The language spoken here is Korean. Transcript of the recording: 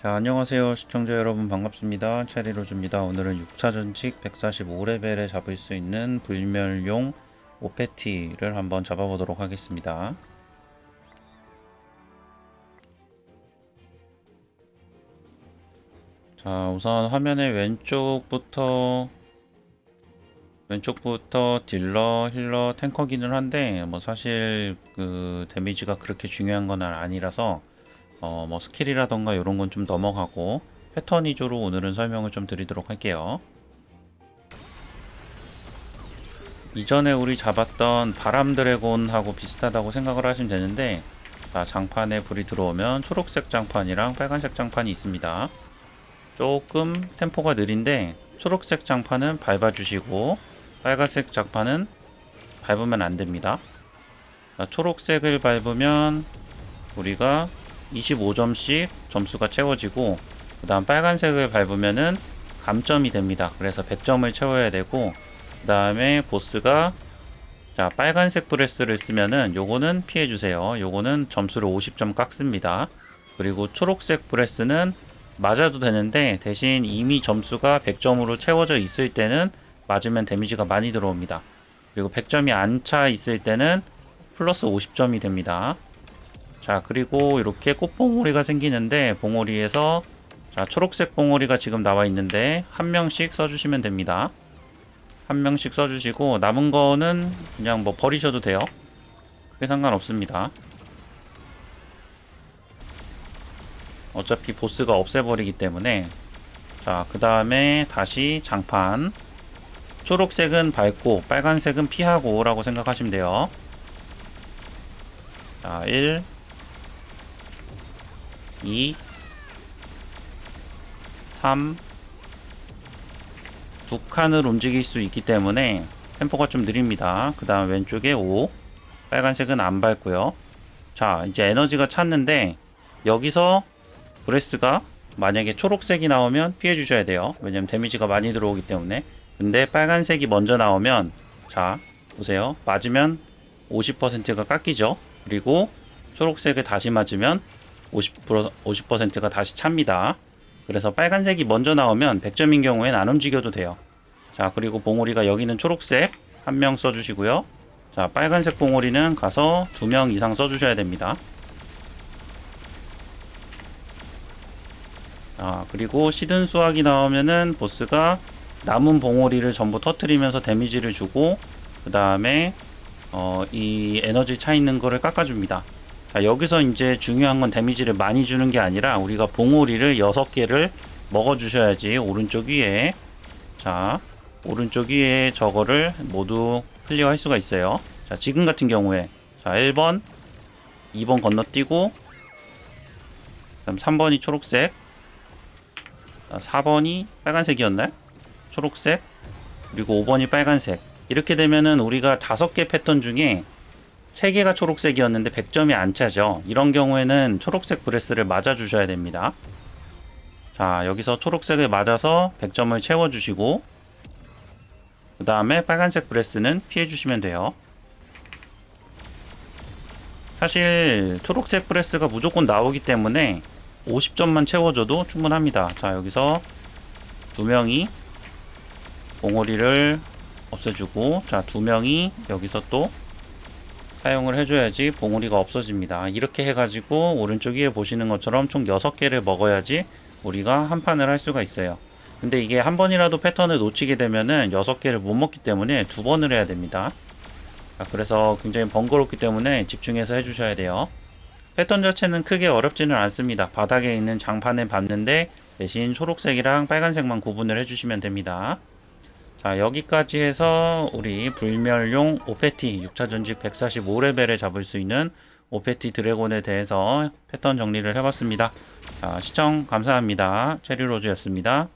자, 안녕하세요. 시청자 여러분 반갑습니다. 체리로즈입니다. 오늘은 6차 전직 145레벨에 잡을 수 있는 불멸용 오페티를 한번 잡아보도록 하겠습니다. 자, 우선 화면의 왼쪽부터 왼쪽부터 딜러, 힐러, 탱커기는 한데 뭐 사실 그 데미지가 그렇게 중요한 건 아니라서 어, 뭐 스킬이라던가 이런 건 좀 넘어가고 패턴 위주로 오늘은 설명을 좀 드리도록 할게요. 이전에 우리 잡았던 바람 드래곤하고 비슷하다고 생각을 하시면 되는데 자, 장판에 불이 들어오면 초록색 장판이랑 빨간색 장판이 있습니다. 조금 템포가 느린데 초록색 장판은 밟아주시고 빨간색 장판은 밟으면 안 됩니다. 자, 초록색을 밟으면 우리가 25점씩 점수가 채워지고 그 다음 빨간색을 밟으면은 감점이 됩니다. 그래서 100점을 채워야 되고 그 다음에 보스가 자 빨간색 브레스를 쓰면은 요거는 피해 주세요. 요거는 점수를 50점 깎습니다. 그리고 초록색 브레스는 맞아도 되는데 대신 이미 점수가 100점으로 채워져 있을 때는 맞으면 데미지가 많이 들어옵니다. 그리고 100점이 안 차 있을 때는 플러스 50점이 됩니다. 자 그리고 이렇게 꽃봉오리가 생기는데 봉오리에서 자 초록색 봉오리가 지금 나와 있는데 한 명씩 써주시면 됩니다. 한 명씩 써주시고 남은 거는 그냥 뭐 버리셔도 돼요. 그게 상관없습니다. 어차피 보스가 없애버리기 때문에. 자 그 다음에 다시 장판. 초록색은 밟고 빨간색은 피하고 라고 생각하시면 돼요. 자 1, 2 3 두 칸을 움직일 수 있기 때문에 템포가 좀 느립니다. 그 다음 왼쪽에 5 빨간색은 안 밟고요. 자 이제 에너지가 찼는데 여기서 브레스가 만약에 초록색이 나오면 피해 주셔야 돼요. 왜냐면 데미지가 많이 들어오기 때문에 근데 빨간색이 먼저 나오면 자 보세요. 맞으면 50%가 깎이죠. 그리고 초록색을 다시 맞으면 50%, 50%가 다시 찹니다. 그래서 빨간색이 먼저 나오면 100점인 경우엔 안 움직여도 돼요. 자, 그리고 봉오리가 여기는 초록색 한 명 써주시고요. 자, 빨간색 봉오리는 가서 두 명 이상 써주셔야 됩니다. 자, 그리고 시든 수학이 나오면은 보스가 남은 봉오리를 전부 터트리면서 데미지를 주고 그 다음에 어, 이 에너지 차 있는 거를 깎아줍니다. 자, 여기서 이제 중요한 건 데미지를 많이 주는 게 아니라 우리가 봉오리를 6개를 먹어 주셔야지 오른쪽 위에 자 오른쪽 위에 저거를 모두 클리어 할 수가 있어요 자 지금 같은 경우에 자 1번 2번 건너뛰고 그다음 3번이 초록색 자, 4번이 빨간색이었나요? 초록색 그리고 5번이 빨간색 이렇게 되면은 우리가 다섯 개 패턴 중에 3개가 초록색이었는데 100점이 안 차죠. 이런 경우에는 초록색 브레스를 맞아 주셔야 됩니다. 자, 여기서 초록색을 맞아서 100점을 채워 주시고 그 다음에 빨간색 브레스는 피해 주시면 돼요. 사실 초록색 브레스가 무조건 나오기 때문에 50점만 채워줘도 충분합니다. 자, 여기서 두 명이 봉오리를 없애주고 자, 두 명이 여기서 또 사용을 해줘야지 봉우리가 없어집니다. 이렇게 해가지고 오른쪽 위에 보시는 것처럼 총 6개를 먹어야지 우리가 한 판을 할 수가 있어요. 근데 이게 한 번이라도 패턴을 놓치게 되면은 6개를 못 먹기 때문에 두 번을 해야 됩니다. 자, 그래서 굉장히 번거롭기 때문에 집중해서 해주셔야 돼요. 패턴 자체는 크게 어렵지는 않습니다. 바닥에 있는 장판을 밟는데 대신 초록색이랑 빨간색만 구분을 해주시면 됩니다. 자 여기까지 해서 우리 불멸용 오페티 6차 전직 145레벨에 잡을 수 있는 오페티 드래곤에 대해서 패턴 정리를 해봤습니다. 자, 시청 감사합니다. 체리로즈였습니다.